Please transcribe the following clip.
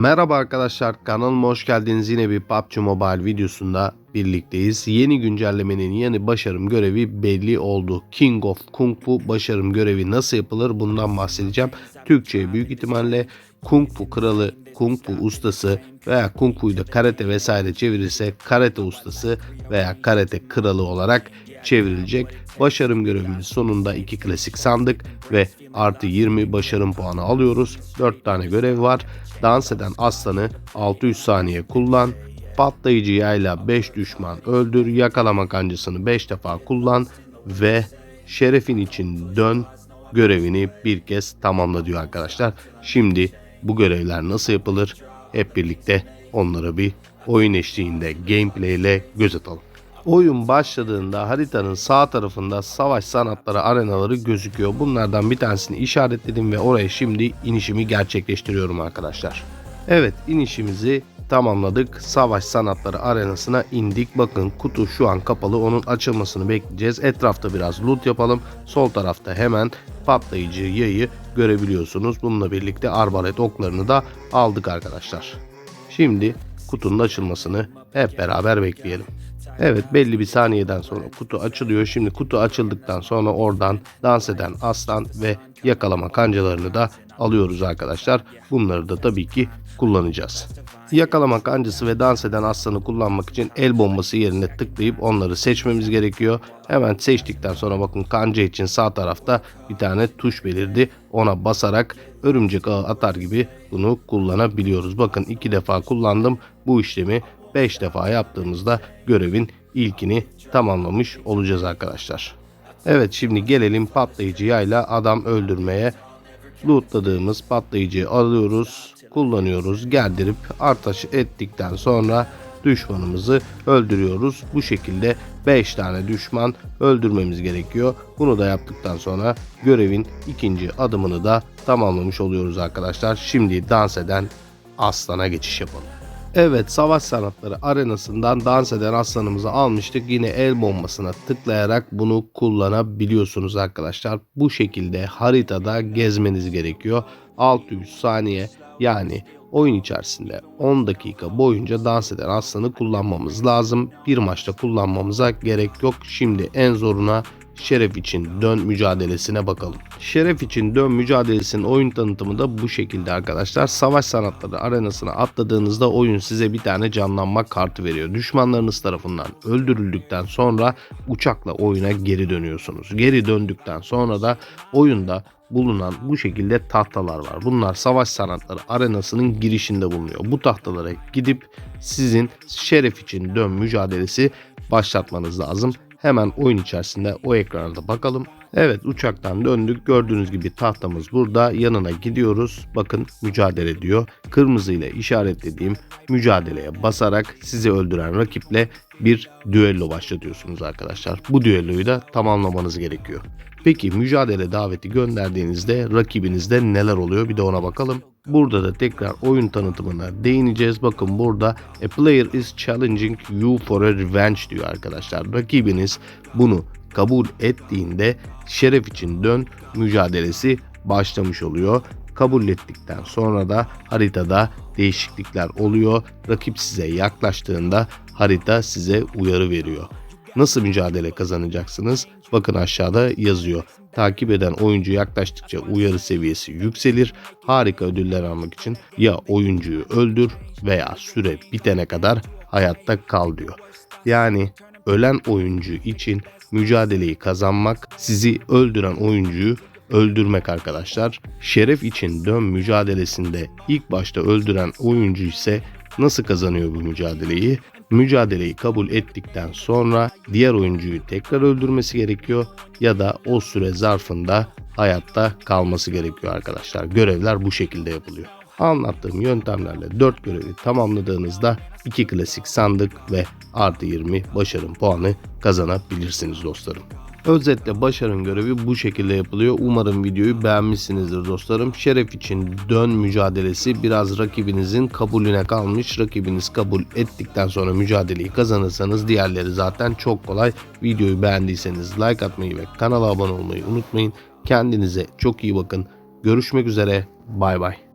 Merhaba arkadaşlar kanalıma hoş geldiniz. Yine bir PUBG Mobile videosunda birlikteyiz. Yeni güncellemenin yeni başarım görevi belli oldu. King of Kung Fu başarım görevi nasıl yapılır bundan bahsedeceğim. Türkçe'ye büyük ihtimalle Kung Fu kralı, Kung Fu ustası veya Kung Fu'yu da karate vesaire çevirirse karate ustası veya karate kralı olarak çevrilecek. Başarım görevimiz sonunda iki klasik sandık ve artı 20 başarım puanı alıyoruz. 4 tane görev var. Dans eden aslanı 600 saniye kullan. Patlayıcı yayla 5 düşman öldür. Yakalama kancasını 5 defa kullan ve şerefin için dön görevini bir kez tamamla diyor arkadaşlar. Şimdi bu görevler nasıl yapılır? Hep birlikte onlara bir oyun eşliğinde gameplay ile göz atalım. Oyun başladığında haritanın sağ tarafında savaş sanatları arenaları gözüküyor. Bunlardan bir tanesini işaretledim ve oraya şimdi inişimi gerçekleştiriyorum arkadaşlar. Evet inişimizi tamamladık. Savaş sanatları arenasına indik. Bakın kutu şu an kapalı. Onun açılmasını bekleyeceğiz. Etrafta biraz loot yapalım. Sol tarafta hemen patlayıcı yayı görebiliyorsunuz. Bununla birlikte arbalet oklarını da aldık arkadaşlar. Şimdi kutunun açılmasını hep beraber bekleyelim. Evet belli bir saniyeden sonra kutu açılıyor. Şimdi kutu açıldıktan sonra oradan dans eden aslan ve yakalama kancalarını da alıyoruz arkadaşlar. Bunları da tabii ki kullanacağız. Yakalama kancası ve dans eden aslanı kullanmak için el bombası yerine tıklayıp onları seçmemiz gerekiyor. Hemen seçtikten sonra bakın kanca için sağ tarafta bir tane tuş belirdi. Ona basarak örümcek ağı atar gibi bunu kullanabiliyoruz. Bakın iki defa kullandım. Bu işlemi 5 defa yaptığımızda görevin ilkini tamamlamış olacağız arkadaşlar. Evet şimdi gelelim patlayıcı yayla adam öldürmeye. Lootladığımız patlayıcıyı alıyoruz, kullanıyoruz, gerdirip artaş ettikten sonra düşmanımızı öldürüyoruz. Bu şekilde 5 tane düşman öldürmemiz gerekiyor. Bunu da yaptıktan sonra görevin ikinci adımını da tamamlamış oluyoruz arkadaşlar. Şimdi dans eden aslana geçiş yapalım. Evet savaş sanatları arenasından dans eden aslanımızı almıştık. Yine el bombasına tıklayarak bunu kullanabiliyorsunuz arkadaşlar. Bu şekilde haritada gezmeniz gerekiyor. 600 saniye yani oyun içerisinde 10 dakika boyunca dans eden aslanı kullanmamız lazım. Bir maçta kullanmamıza gerek yok. Şimdi en zoruna Şeref için dön mücadelesine bakalım. Şeref için dön mücadelesinin oyun tanıtımı da bu şekilde arkadaşlar. Savaş sanatları arenasına atladığınızda oyun size bir tane canlanma kartı veriyor. Düşmanlarınız tarafından öldürüldükten sonra uçakla oyuna geri dönüyorsunuz. Geri döndükten sonra da oyunda bulunan bu şekilde tahtalar var. Bunlar savaş sanatları arenasının girişinde bulunuyor. Bu tahtalara gidip sizin şeref için dön mücadelesi başlatmanız lazım. Hemen oyun içerisinde o ekrana da bakalım. Evet uçaktan döndük. Gördüğünüz gibi tahtamız burada. Yanına gidiyoruz. Bakın mücadele diyor. Kırmızı ile işaretlediğim mücadeleye basarak sizi öldüren rakiple bir düello başlatıyorsunuz arkadaşlar. Bu düelloyu da tamamlamanız gerekiyor. Peki mücadele daveti gönderdiğinizde rakibinizde neler oluyor bir de ona bakalım. Burada da tekrar oyun tanıtımına değineceğiz. Bakın burada a player is challenging you for a revenge diyor arkadaşlar. Rakibiniz bunu kabul ettiğinde şeref için dön mücadelesi başlamış oluyor. Kabul ettikten sonra da haritada değişiklikler oluyor. Rakip size yaklaştığında harita size uyarı veriyor. Nasıl mücadele kazanacaksınız? Bakın aşağıda yazıyor. Takip eden oyuncu yaklaştıkça uyarı seviyesi yükselir. Harika ödüller almak için ya oyuncuyu öldür veya süre bitene kadar hayatta kal diyor. Yani ölen oyuncu için mücadeleyi kazanmak sizi öldüren oyuncuyu öldürmek arkadaşlar. Şeref için dön mücadelesinde ilk başta öldüren oyuncu ise nasıl kazanıyor bu mücadeleyi? Mücadeleyi kabul ettikten sonra diğer oyuncuyu tekrar öldürmesi gerekiyor ya da o süre zarfında hayatta kalması gerekiyor arkadaşlar. Görevler bu şekilde yapılıyor. Anlattığım yöntemlerle 4 görevi tamamladığınızda 2 klasik sandık ve artı 20 başarım puanı kazanabilirsiniz dostlarım. Özetle başarım görevi bu şekilde yapılıyor. Umarım videoyu beğenmişsinizdir dostlarım. Şeref için dön mücadelesi biraz rakibinizin kabulüne kalmış. Rakibiniz kabul ettikten sonra mücadeleyi kazanırsanız diğerleri zaten çok kolay. Videoyu beğendiyseniz like atmayı ve kanala abone olmayı unutmayın. Kendinize çok iyi bakın. Görüşmek üzere. Bay bay.